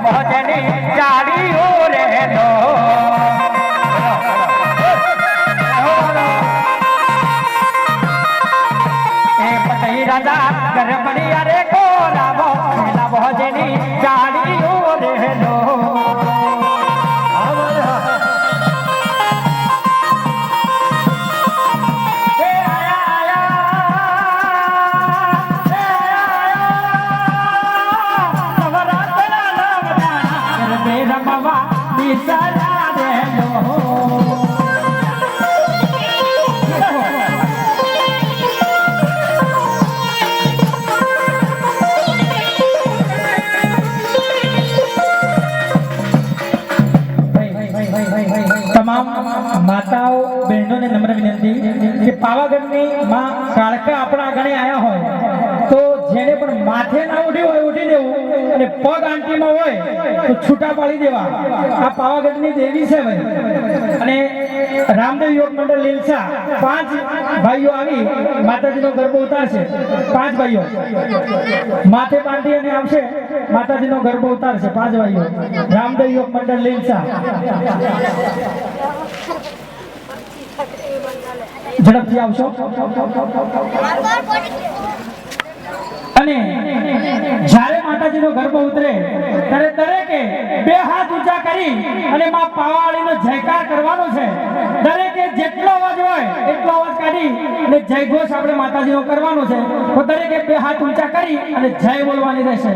ભજની તમામ માતાઓ, બહેનોને નમ્ર વિનંતી કે પાવાગઢની માં કાળકા આપણા આગળ આવ્યા હોય, તો જેને પણ માથે ના ઉઠ્યું હોય, ઉઠી દેવું અને પગ આંટીમાં હોય, તો છૂટા પાડી દેવા. આ પાવાગઢની દેવી છે ભાઈ. અને રામદેવ યોગ મંડળ લીલસા. પાંચ ભાઈઓ આવી માતાજીનો ગરબો ઉતારશે. પાંચ ભાઈઓ. માથે બાંધી અને આવશે. માતાજીનો ગરબો ઉતારશે. પાંચ ભાઈઓ. રામદેવ યોગ મંડળ લીલસા. ઝડપથી આવશો. અને જ્યારે માતાજીનો ગર્ભ ઉતરે, ત્યારે દરેકે બે હાથ ઊંચા કરી અને માં પાવાળીનો જયકાર કરવાનો છે. દરેકે જેટલો અવાજ હોય, એટલો અવાજ કાઢી અને જય ઘોષ આપણે માતાજીનો કરવાનો છે. તો દરેકે બે હાથ ઊંચા કરી અને જય બોલવાની રહેશે.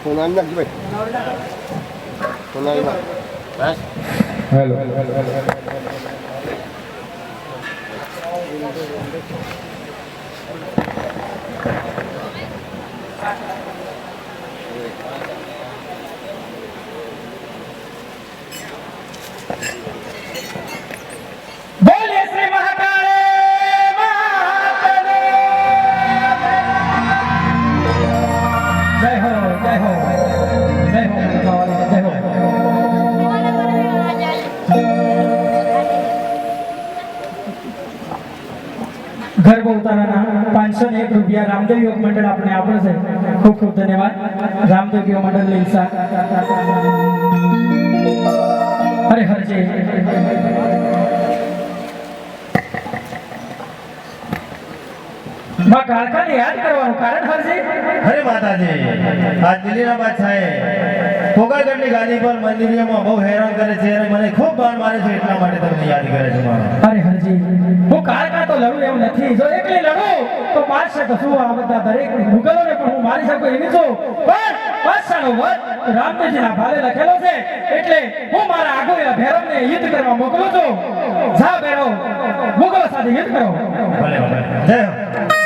ફોન આવી નાખજો ભાઈ ફોન આવી નાખ Thank you. ગર્ભ ઉતારાના પાંચસો ને એક રૂપિયા રામદેવ યોગ મંડળ આપણે આપે છે ખૂબ ખૂબ ધન્યવાદ. રામદેવ યોગ મંડળ લીલસા અરે હરજે માં કાળકાને યાદ કરવાનું કારણ હરજી અરે માતાજી, આ દિલ્હીના બાદશાહે પોગાગઢની ગાદી પર મંદિરમાં બહુ હેરાન કરે છે અને મને ખૂબ બાણ મારે છે એટલા માટે તમને યાદ કરે છે મારો. અરે હરજી હું કારકા તો લડું એમ નથી. જો એકલી લડું તો બાદશાહ તો શું આ બધા દરેક મુગલોને પણ હું મારી શકું એવી છું. પણ બાદશાહનો વધ રામદેવજીના ભાલે લખેલો છે. એટલે હું મારા આગોયા ભૈરવને યુદ્ધ કરવા મોકલું છું. જા ભૈરવ મુગલો સાથે યુદ્ધ કરો. ભલે ભલે. જય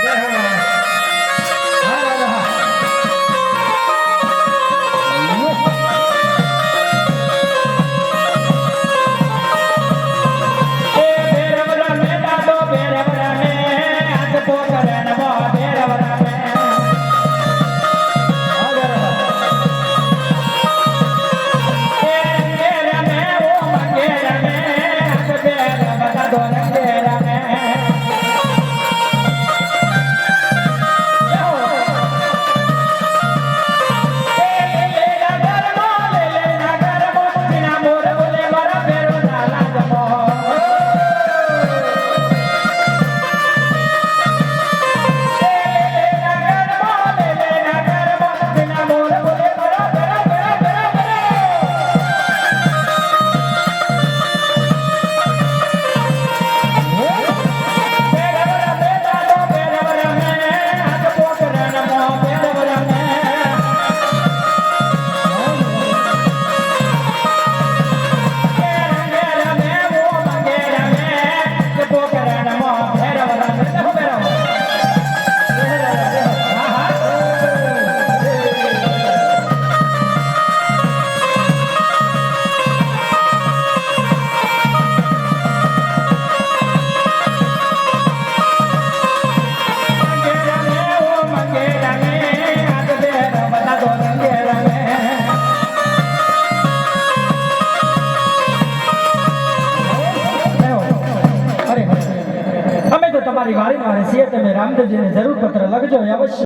તમારી વાડીમાં રહેશે તમે રામદેવજીને જરૂર પત્ર લખજો અવશ્ય